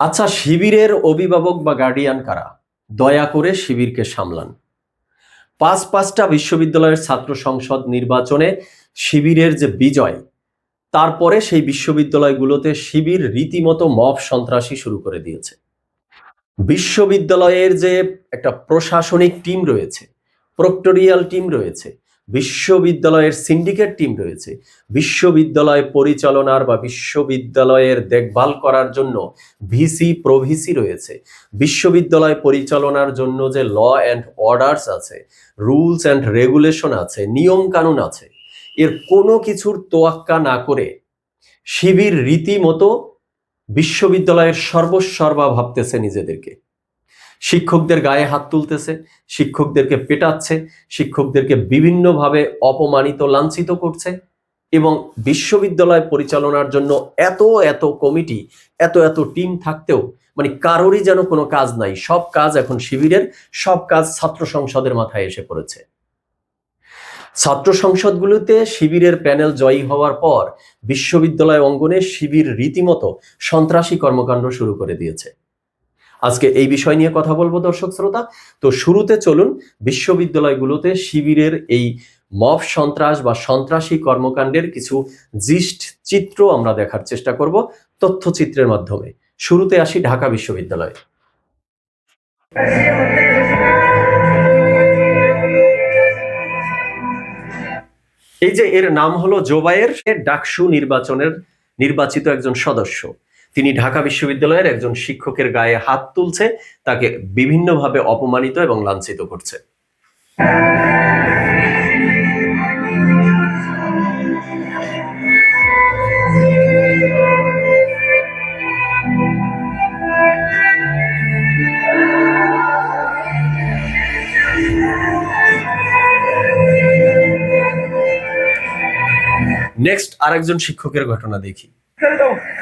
আচ্ছা শিবিরের অভিভাবক বা গার্ডিয়ান কারা? দয়া করে শিবিরকে সামলান। পাঁচ পাঁচটা বিশ্ববিদ্যালয়ের ছাত্র সংসদ নির্বাচনে শিবিরের যে বিজয়, তারপরে সেই বিশ্ববিদ্যালয়গুলোতে শিবির রীতিমতো মব সন্ত্রাসী শুরু করে দিয়েছে। বিশ্ববিদ্যালয়ের যে একটা প্রশাসনিক টিম রয়েছে, প্রক্টোরিয়াল টিম রয়েছে বিশ্ববিদ্যালয়ের সিন্ডিকেট টিম রয়েছে। বিশ্ববিদ্যালয় পরিচালনার বা বিশ্ববিদ্যালয়ের দেখভাল করার জন্য ভিসি, প্রভিসি রয়েছে। বিশ্ববিদ্যালয় পরিচালনার জন্য যে ল অ্যান্ড অর্ডারস আছে, রুলস অ্যান্ড রেগুলেশন আছে নিয়ম কানুন আছে, এর কোনো কিছুর তোয়াক্কা না করে শিবির রীতিমতো বিশ্ববিদ্যালয়ের সর্বস্বর্বা ভাবতেছে নিজেদেরকে। শিক্ষকদের গায়ে হাত তুলতেছে, শিক্ষকদেরকে পেটাচ্ছে, শিক্ষকদেরকে বিভিন্নভাবে অপমানিত, লাঞ্ছিত করছে এবং বিশ্ববিদ্যালয় পরিচালনার জন্য এত এত কমিটি, এত এত টিম থাকতেও মানে কারোরই যেন কোনো কাজ নাই। সব কাজ এখন শিবিরের, সব কাজ ছাত্র সংসদের মাথায় এসে পড়েছে। ছাত্র সংসদগুলোতে শিবিরের প্যানেল জয়ী হওয়ার পর বিশ্ববিদ্যালয় অঙ্গনে শিবির রীতিমতো সন্ত্রাসী কর্মকাণ্ড শুরু করে দিয়েছে। আজকে এই বিষয় নিয়ে কথা বলব দর্শক শ্রোতা। তো শুরুতে চলুন, বিশ্ববিদ্যালয়গুলোতে শিবিরের এই মব সন্ত্রাস বা সন্ত্রাসী কর্মকাণ্ডের কিছু জিস্ট চিত্র আমরা দেখার চেষ্টা করব তথ্যচিত্রের মাধ্যমে। শুরুতে আসি ঢাকা বিশ্ববিদ্যালয়। এই যে এর নাম হলো জোবায়ের ডাকসু নির্বাচনের নির্বাচিত একজন সদস্য। তিনি ঢাকা বিশ্ববিদ্যালয়ের একজন শিক্ষকের গায়ে হাত তুলছে, তাকে বিভিন্নভাবে অপমানিত এবং লাঞ্ছিত করছে। নেক্সট আরেকজন শিক্ষকের ঘটনা দেখি।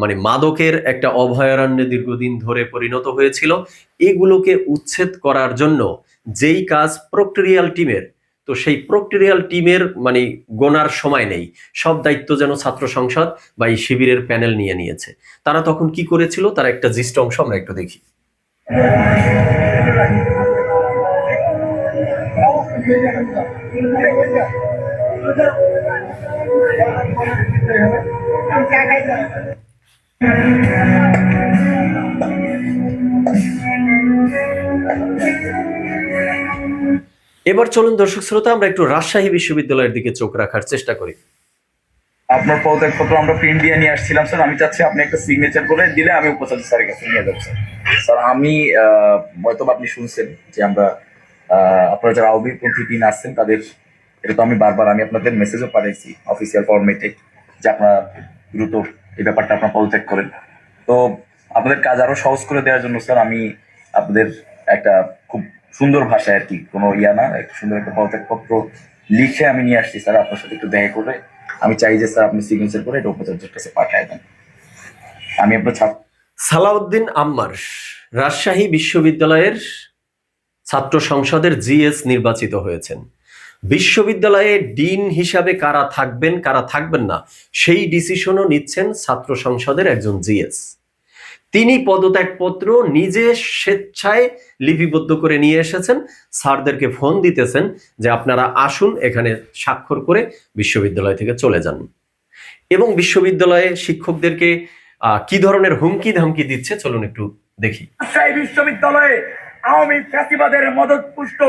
মানে মাদকের একটা অভয়ারণ্যে দীর্ঘদিন ধরে পরিণত হয়েছিল। এগুলোকে উচ্ছেদ করার জন্য যেই কাজ প্রক্টোরিয়াল টিমের, তো সেই প্রক্টোরিয়াল টিমের মানে গোনার সময় নেই। সব দায়িত্ব যেন ছাত্র সংসদ বা এই শিবিরের প্যানেল নিয়ে নিয়েছে। তারা তখন কি করেছিল? তার একটা জিষ্ট অংশ আমরা একটু দেখি। এবার চলুন দর্শক শ্রোতা আমরা একটু রাজশাহী বিশ্ববিদ্যালয়ের দিকে চোখ রাখার চেষ্টা করি। আপনার পদত্যাগপত্র আমরা প্রিন্ট দিয়ে নিয়ে আসছিলাম স্যার আমি চাচ্ছি আপনি একটা সিগনেচার করে দিলে আমি উপাচার্য স্যারের কাছে নিয়ে যাব স্যার স্যার আমি আহ, হয়তো আপনি শুনছেন যে আমরা আহ, আপনারা যারা আউবিরপন্থী টিম আসছেন তাদের এটা তো আমি বারবার আমি আপনাদের মেসেজও পাঠাইছি অফিসিয়াল ফরমেটে যে আপনারা দ্রুত এই ব্যাপারটা আপনারা পদত্যাগ করেন। তো আপনাদের কাজ আরও সহজ করে দেওয়ার জন্য স্যার আমি আপনাদের একটা খুব সুন্দর ভাষায় আর কি, কোনো ইয়া না, একটা সুন্দর একটা পদত্যাগপত্র লিখে আমি নিয়ে আসছি স্যার আপনার সাথে একটু দেখা করে। আমি চাই যে স্যার আপনি সিগনেচার করে এটা উপাচার্যের কাছে পাঠায় দেন। আমি আপনার ছাত্র সালাউদ্দিন আম্মার রাজশাহী বিশ্ববিদ্যালয়ের ছাত্র সংসদের জিএস নির্বাচিত হয়েছেন। বিশ্ববিদ্যালয়ে ডিন হিসাবে কারা থাকবেন কারা থাকবেন না, সেই ডিসিশনও নিচ্ছেন ছাত্র সংসদের একজন জিএস। তিনি পদত্যাগপত্র নিজে স্বেচ্ছায় লিপিবদ্ধ করে নিয়ে এসেছেন। স্যারদেরকে ফোন দিতেছেন যে আপনারা আসুন, এখানে স্বাক্ষর করে বিশ্ববিদ্যালয় থেকে চলে যান। এবং বিশ্ববিদ্যালয়ে শিক্ষকদেরকে কি ধরনের হুমকি ধামকি দিচ্ছে, চলুন একটু দেখি। বিশ্ববিদ্যালয়ে আওয়ামী ফ্যাসিবাদের মদত পুষ্ট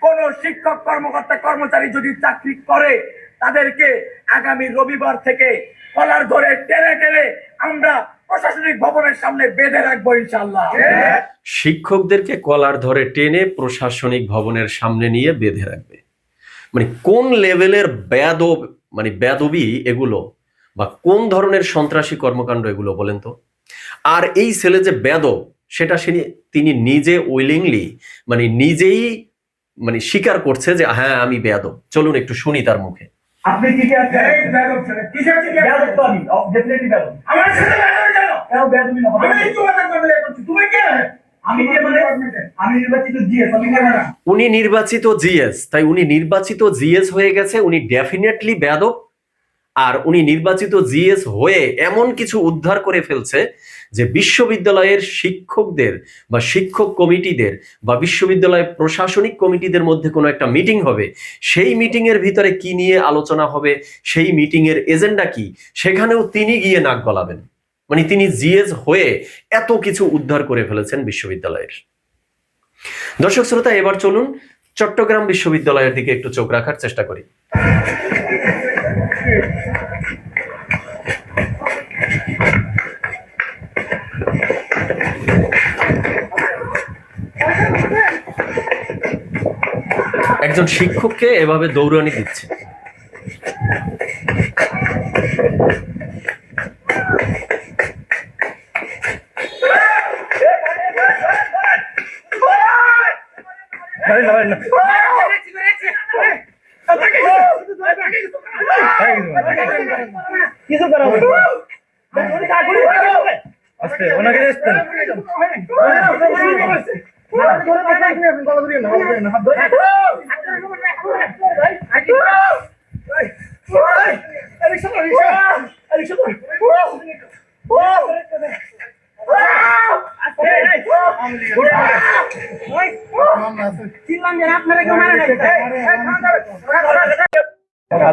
কোন শিক্ষক, কর্মকর্তা, কর্মচারী যদি চাকরি করে, তাদেরকে আগামী রবিবার থেকে কলার ধরে টেনে টেনে আমরা প্রশাসনিক ভবনের সামনে বেঁধে রাখব ইনশাল্লাহ শিক্ষকদেরকে কলার ধরে টেনে প্রশাসনিক ভবনের সামনে নিয়ে বেঁধে রাখবে। মানে কোন লেভেলের বেদব মানে বেদবি এগুলো বা কোন ধরনের সন্ত্রাসী কর্মকাণ্ড এগুলো বলেন তো? আর এই ছেলে যে বেদব সেটা তিনি নিজে উইলিংলি মানে নিজেই মানে স্বীকার করছে যে হ্যাঁ আমি বেয়াদব। চলুন একটু শুনি তার মুখে। আপনি কি উনি নির্বাচিত জিএস। তাই উনি নির্বাচিত জিএস হয়ে গেছে উনি ডেফিনেটলি বেয়াদব। আর উনি নির্বাচিত জিএস হয়ে এমন কিছু উদ্ধার করে ফেলছে যে বিশ্ববিদ্যালয়ের শিক্ষকদের বা শিক্ষক কমিটিদের বা বিশ্ববিদ্যালয়ের প্রশাসনিক কমিটিদের মধ্যে কোনো একটা মিটিং হবে। সেই মিটিং এর ভিতরে কি নিয়ে আলোচনা হবে, সেই মিটিং এর এজেন্ডা কি, সেখানেও তিনি গিয়ে নাক গলাবেন। মানে তিনি জিএস হয়ে এত কিছু উদ্ধার করে ফেলেছেন বিশ্ববিদ্যালয়ের। দর্শক শ্রোতা, এবার চলুন চট্টগ্রাম বিশ্ববিদ্যালয়ের দিকে একটু চোখ রাখার চেষ্টা করি। একজন শিক্ষককে এভাবে দৌড়ানি দিচ্ছে।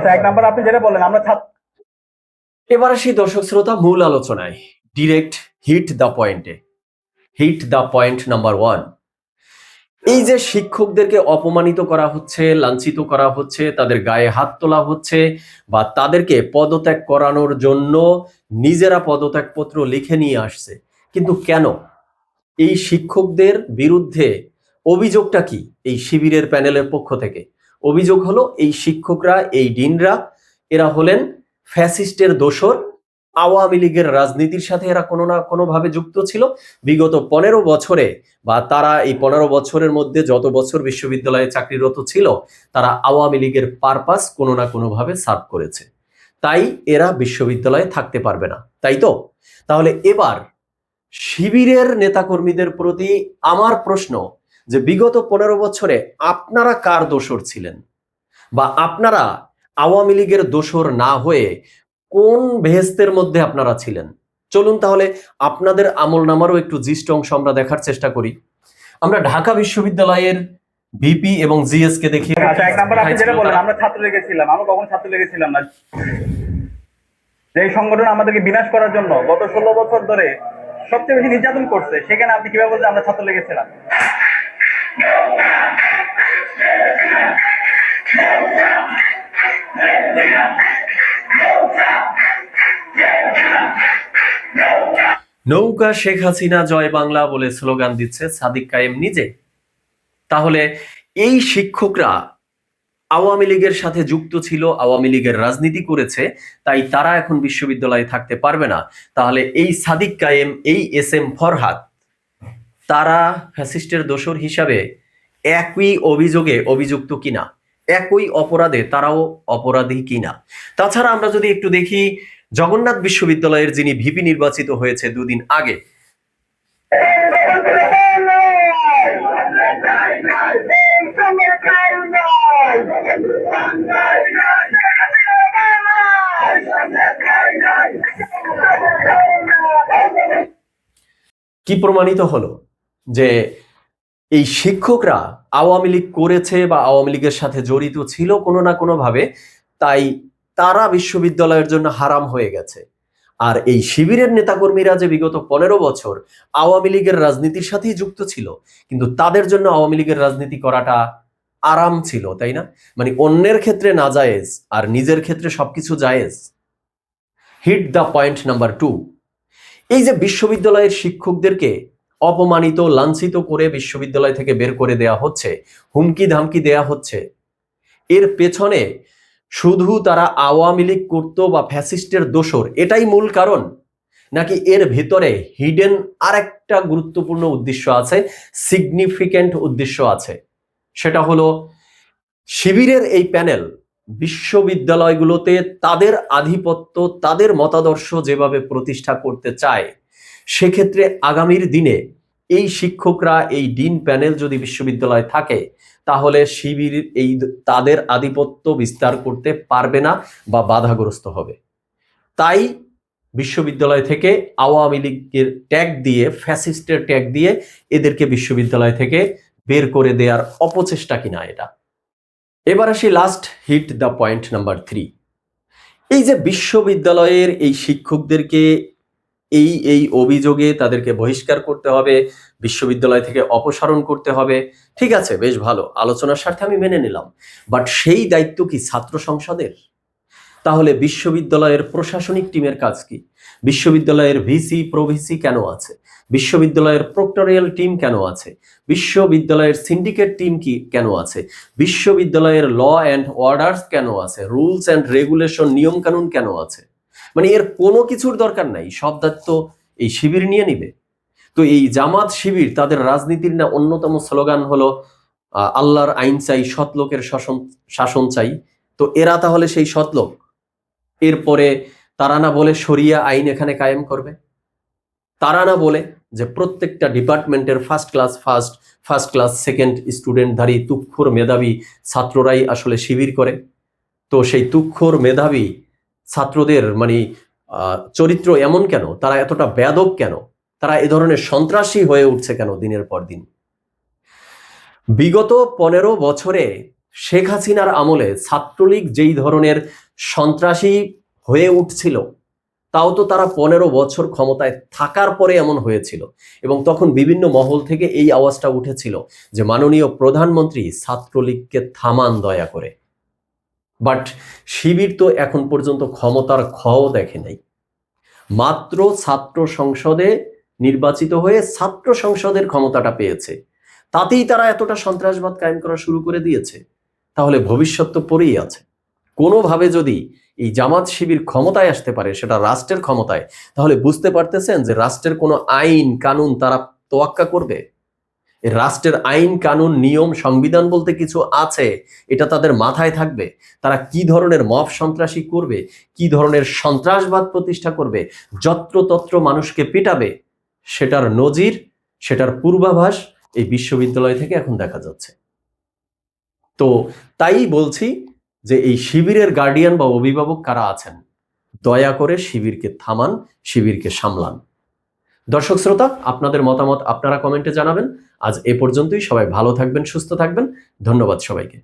আচ্ছা এক নাম্বার আপনি যেটা বললেন, আমরা এবার আসি দর্শক শ্রোতা, মূল আলোচনায়। ডিরেক্ট হিট দ্য পয়েন্টে hit the point number one এই যে শিক্ষকদেরকে অপমানিত করা হচ্ছে, লাঞ্ছিত করা হচ্ছে, তাদের গায়ে হাত তোলা হচ্ছে, বা তাদেরকে পদত্যাগ করানোর জন্য নিজেরা পদত্যাগপত্র লিখে নিয়ে আসছে, কিন্তু কেন? এই শিক্ষকদের বিরুদ্ধে অভিযোগটা কি এই শিবিরের প্যানেলের পক্ষ থেকে? অভিযোগ হলো, এই শিক্ষকরা, এই ডিনরা, এরা হলেন ফ্যাসিস্টের দোসর আওয়ামী লীগের রাজনীতির সাথে এরা কোনো না কোনোভাবে যুক্ত ছিল। বিগত পনেরো বছরে বা তারা এই পনেরো বছরের মধ্যে যত বছর বিশ্ববিদ্যালয়ে চাকরিরত ছিল, তারা আওয়ামী লীগের পারপাস কোনো না কোনোভাবে সার্ভ করেছে। তাই এরা বিশ্ববিদ্যালয়ে থাকতে পারবে না, তাই তো? তাহলে এবার শিবিরের নেতাকর্মীদের প্রতি আমার প্রশ্ন যে বিগত পনেরো বছরে আপনারা কার দোসর ছিলেন? বা আপনারা আওয়ামী লীগের দোসর না হয়ে কোন ভেস্তের মধ্যে আপনারা ছিলেন? চলুন তাহলে আপনাদের আমল নামারও একটু জিষ্ট অংশ আমরা দেখার চেষ্টা করি। আমরা ঢাকা বিশ্ববিদ্যালয়ের ভিপি এবং জিএস কে দেখি। আচ্ছা এক নাম্বার আপনি যেটা বললেন আমরা ছাত্র লেগেছিলাম আমরা কখন ছাত্র লেগেছিলাম না। যে এই সংগঠন আমাদেরকে বিনাশ করার জন্য গত ষোলো বছর ধরে সবচেয়ে বেশি নির্যাতন করছে সেখানে আপনি কীভাবে বলছেন আমরা ছাত্র লেগেছিলাম নৌকা শেখ হাসিনা জয় বাংলা বলে স্লোগান দিচ্ছে সাদিক কায়েম নিজে। তাহলে এই শিক্ষকরা আওয়ামী লীগের সাথে যুক্ত ছিল, আওয়ামী লীগের রাজনীতি করেছে, তাই তারা এখন বিশ্ববিদ্যালয়ে থাকতে পারবে না। তাহলে এই সাদিক কায়েম, এই এস এম ফরহাদ তারা ফ্যাসিস্টের দোসর হিসাবে একই অভিযোগে অভিযুক্ত কিনা? একই অপরাধে তারাও অপরাধী কিনা? তাছাড়া আমরা যদি একটু দেখি, জগন্নাথ বিশ্ববিদ্যালয়ের যিনি ভিপি নির্বাচিত হয়েছে দুদিন আগে, কি প্রমাণিত হলো? যে এই শিক্ষকরা আওয়ামী লীগ করেছে বা আওয়ামী লীগের সাথে জড়িত ছিল কোনো না কোনো ভাবে তাই তারা বিশ্ববিদ্যালয়ের জন্য হারাম হয়ে গেছে। আর এই শিবিরের নেতাকর্মীরা যে বিগত পনেরো বছর আওয়ামী লীগের রাজনীতির সাথেই যুক্ত ছিল, কিন্তু তাদের জন্য আওয়ামী লীগের রাজনীতি করাটা আরাম ছিল, তাই না? মানে অন্যের ক্ষেত্রে না জায়েজ, আর নিজের ক্ষেত্রে সবকিছু জায়েজ। Hit the point number two এই যে বিশ্ববিদ্যালয়ের শিক্ষকদেরকে অপমানিত, লাঞ্ছিত করে বিশ্ববিদ্যালয় থেকে বের করে দেয়া হচ্ছে হুমকি ধামকি দেয়া হচ্ছে। এর পেছনে শুধু তারা আওয়ামী লীগ করত বা ফ্যাসিস্টের দোসর এটাই মূল কারণ? নাকি এর ভেতরে হিডেন আরেকটা গুরুত্বপূর্ণ উদ্দেশ্য আছে সিগনিফিক্যান্ট উদ্দেশ্য আছে? সেটা হলো, শিবিরের এই প্যানেল বিশ্ববিদ্যালয়গুলোতে তাদের আধিপত্য, তাদের মতাদর্শ যেভাবে প্রতিষ্ঠা করতে চায় সেক্ষেত্রে আগামীর দিনে এই শিক্ষকরা এই ডিন প্যানেল যদি বিশ্ববিদ্যালয়ে থাকে, তাহলে শিবির এই তাদের আধিপত্য বিস্তার করতে পারবে না বা বাধাগ্রস্ত হবে। তাই বিশ্ববিদ্যালয় থেকে আওয়ামী লীগের ট্যাগ দিয়ে, ফ্যাসিস্টের ট্যাগ দিয়ে এদেরকে বিশ্ববিদ্যালয় থেকে বের করে দেওয়ার অপচেষ্টা কিনা এটা? এবার আসি last hit the point number three এই যে বিশ্ববিদ্যালয়ের এই শিক্ষকদেরকে এই এই অভিযোগে তাদেরকে বহিষ্কার করতে হবে, বিশ্ববিদ্যালয় থেকে অপসারণ করতে হবে। ঠিক আছে, বেশ ভালো, আলোচনার স্বার্থে আমি মেনে নিলাম। বাট সেই দায়িত্ব কি ছাত্র সংসদের? তাহলে বিশ্ববিদ্যালয়ের প্রশাসনিক টিমের কাজ কি? বিশ্ববিদ্যালয়ের ভিসি, প্রভিসি কেন আছে? বিশ্ববিদ্যালয়ের প্রক্টোরিয়াল টিম কেন আছে? বিশ্ববিদ্যালয়ের সিন্ডিকেট টিম কি কেন আছে? বিশ্ববিদ্যালয়ের ল অ্যান্ড অর্ডার্স কেন আছে? রুলস অ্যান্ড রেগুলেশন, নিয়মকানুন কেন আছে? মানে এর কোনো কিছুর দরকার নাই, সব দায়িত্ব এই শিবির নিয়ে নিবে। তো এই জামাত শিবির, তাদের রাজনীতির না অন্যতম স্লোগান হলো আল্লাহর আইন চাই, সৎ লোকের শাসন শাসন চাই। তো এরা তাহলে সেই সৎলোক এরপরে তারা না বলে শরিয়া আইন এখানে কায়েম করবে। তারা না বলে যে প্রত্যেকটা ডিপার্টমেন্টের first class first first class second স্টুডেন্টধারী তুক্ষর মেধাবী ছাত্ররাই আসলে শিবির করে। তো সেই তুক্ষর মেধাবী ছাত্রদের মানে চরিত্র এমন কেন? তারা এতটা ব্যাদক কেন? তারা এ ধরনের সন্ত্রাসী হয়ে উঠছে কেন দিনের পর দিন? বিগত পনেরো বছরে শেখ হাসিনার আমলে ছাত্রলীগ যেই ধরনের সন্ত্রাসী হয়ে উঠছিল, তাও তো তারা পনেরো বছর ক্ষমতায় থাকার পরে এমন হয়েছিল। এবং তখন বিভিন্ন মহল থেকে এই আওয়াজটা উঠেছিল যে, মাননীয় প্রধানমন্ত্রী ছাত্রলীগকে থামান দয়া করে। বাট শিবির তো এখন পর্যন্ত ক্ষমতার ক্ষও দেখে নাই। মাত্র ছাত্র সংসদে নির্বাচিত হয়ে ছাত্র সংসদের ক্ষমতাটা পেয়েছে। তাতেই তারা এতটা সন্ত্রাসবাদ কায়েম করা শুরু করে দিয়েছে। তাহলে ভবিষ্যৎ তো পড়েই আছে। কোনোভাবে যদি এই জামাত শিবির ক্ষমতায় আসতে পারে, সেটা রাষ্ট্রের ক্ষমতায়, তাহলে বুঝতে পারতেছেন যে রাষ্ট্রের কোনো আইন, কানুন তারা তোয়াক্কা করবে? রাষ্ট্রের আইন, কানুন, নিয়ম, সংবিধান বলতে কিছু আছে, এটা তাদের মাথায় থাকবে। তারা কি ধরনের মব সন্ত্রাসী করবে, কি ধরনের সন্ত্রাসবাদ প্রতিষ্ঠা করবে, যত্রতত্র মানুষকে পেটাবে, সেটার নজির, সেটার পূর্বাভাস এই বিশ্ববিদ্যালয় থেকে এখন দেখা যাচ্ছে। তো তাই বলছি যে এই শিবিরের গার্ডিয়ান বা অভিভাবক কারা আছেন? দয়া করে শিবিরকে থামান, শিবিরকে সামলান। দর্শক শ্রোতা, আপনাদের মতামত আপনারা কমেন্টে জানাবেন। আজ এ পর্যন্তই, সবাই ভালো থাকবেন, সুস্থ থাকবেন। ধন্যবাদ সবাইকে।